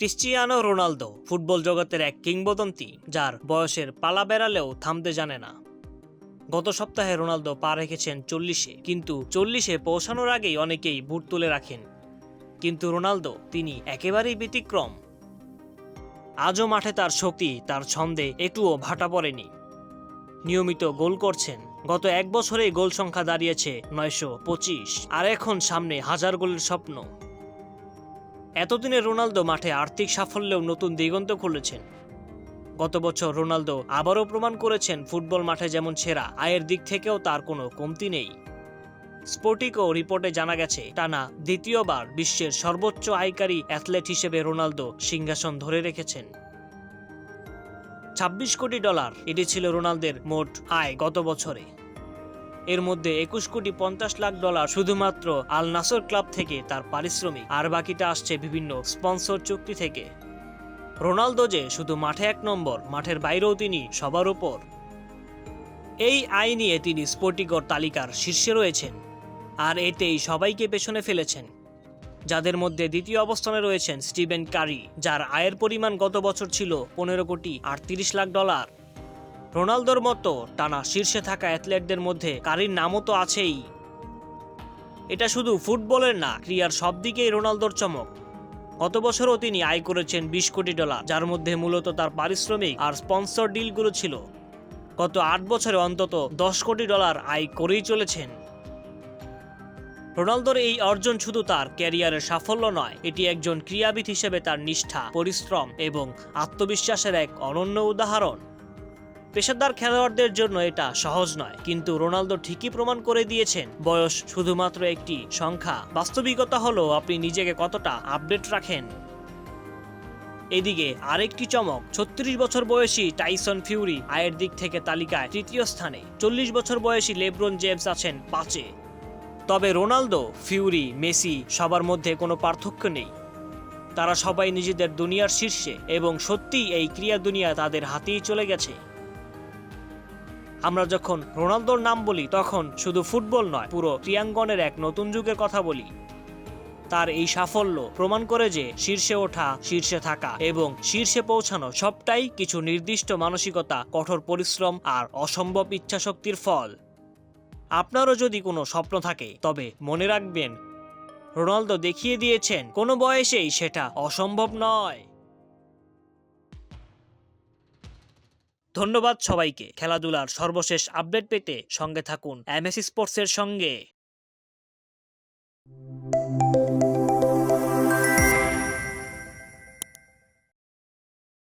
Cristiano Ronaldo football জগতের এক কিংবদন্তি, যার বয়সের পালা বেড়ালেও থামতে জানে না। গত সপ্তাহে রোনালদো পা রেখেছেন চল্লিশে, কিন্তু চল্লিশে পৌঁছানোর আগেই অনেকেই বুট তুলে রাখেন। কিন্তু রোনালদো, তিনি একেবারেই ব্যতিক্রম। আজও মাঠে তার শক্তি, তার ছন্দে একটুও ভাটা পড়েনি। নিয়মিত গোল করছেন। গত এক বছরেই গোল সংখ্যা দাঁড়িয়েছে নয়শো পঁচিশ, আর এখন সামনে হাজার গোলের স্বপ্ন। এতদিনে রোনালদো মাঠে আর্থিক সাফল্যেও নতুন দিগন্ত খুলেছেন। গত বছর রোনালদো আবারও প্রমাণ করেছেন ফুটবল মাঠে যেমন সেরা, আয়ের দিক থেকেও তার কোনো কমতি নেই। স্পোর্টিকো রিপোর্টে জানা গেছে, টানা দ্বিতীয়বার বিশ্বের সর্বোচ্চ আয়কারী অ্যাথলেট হিসেবে রোনালদো সিংহাসন ধরে রেখেছেন। ছাব্বিশ কোটি ডলার, এটি ছিল রোনালদের মোট আয় গত বছরে। এর মধ্যে একুশ কোটি পঞ্চাশ লাখ ডলার শুধুমাত্র আল নাসর ক্লাব থেকে তার পারিশ্রমিক। আর বাকিটা আসছে বিভিন্ন স্পন্সর চুক্তি থেকে। রোনালদো যে শুধু মাঠে এক নম্বর, মাঠের বাইরেও তিনি সবার উপর এই আয় নিয়ে তিনি স্পোর্টিগর তালিকার শীর্ষে রয়েছেন। আর এতেই সবাইকে পেছনে ফেলেছেন। যাদের মধ্যে দ্বিতীয় অবস্থানে রয়েছেন স্টিভেন কারি, যার আয়ের পরিমাণ গত বছর ছিল পনেরো কোটি আটত্রিশ লাখ ডলার। রোনালদোর মতো টানা শীর্ষে থাকা অ্যাথলেটদের মধ্যে কারির নামও তো আছেই। এটা শুধু ফুটবলের না ক্রিয়ার সব দিকেই রোনালদোর চমক। গত বছরও তিনি আয় করেছেন বিশ কোটি ডলার, যার মধ্যে মূলত তার পারিশ্রমিক আর স্পন্সর ডিলগুলো ছিল। গত আট বছরে অন্তত দশ কোটি ডলার আয় করেই চলেছেন। রোনালদোর এই অর্জন শুধু তার ক্যারিয়ারের সাফল্য নয়, এটি একজন ক্রীড়াবিদ হিসেবে তার নিষ্ঠা, পরিশ্রম এবং আত্মবিশ্বাসের এক অনন্য উদাহরণ। পেশাদার খেলোয়াড়দের জন্য এটা সহজ নয়। কিন্তু রোনালদো ঠিকই প্রমাণ করে দিয়েছেন, বয়স শুধুমাত্র একটি সংখ্যা। বাস্তবিকতা হলো আপনি নিজেকে কতটা আপডেট রাখেন। এদিকে আরেকটি চমক, ছত্রিশ বছর বয়সী টাইসন ফিউরি আয়ের দিক থেকে তালিকায় তৃতীয় স্থানে। চল্লিশ বছর বয়সী লেব্রন জেমস আছেন পাঁচে। তবে রোনালদো, ফিউরি, মেসি সবার মধ্যে কোনো পার্থক্য নেই। তারা সবাই নিজেদের দুনিয়ার শীর্ষে এবং সত্যিই এই ক্রিয়া দুনিয়া তাদের হাতেই চলে গেছে। আমরা যখন রোনালদোর নাম বলি, তখন শুধু ফুটবল নয়, পুরো ক্রিয়াঙ্গনের এক নতুন যুগের কথা বলি। তার এই সাফল্য প্রমাণ করে যে শীর্ষে ওঠা, শীর্ষে থাকা এবং শীর্ষে পৌঁছানো সবটাই কিছু নির্দিষ্ট মানসিকতা, কঠোর পরিশ্রম আর অসম্ভব ইচ্ছাশক্তির ফল। আপনারও যদি কোনো স্বপ্ন থাকে, তবে মনে রাখবেন, রোনালদো দেখিয়ে দিয়েছেন, কোনো বয়সেই সেটা অসম্ভব নয়। ধন্যবাদ সবাইকে। খেলাধুলার সর্বশেষ আপডেট পেতে সঙ্গে থাকুন এমএসি স্পোর্টসের সঙ্গে।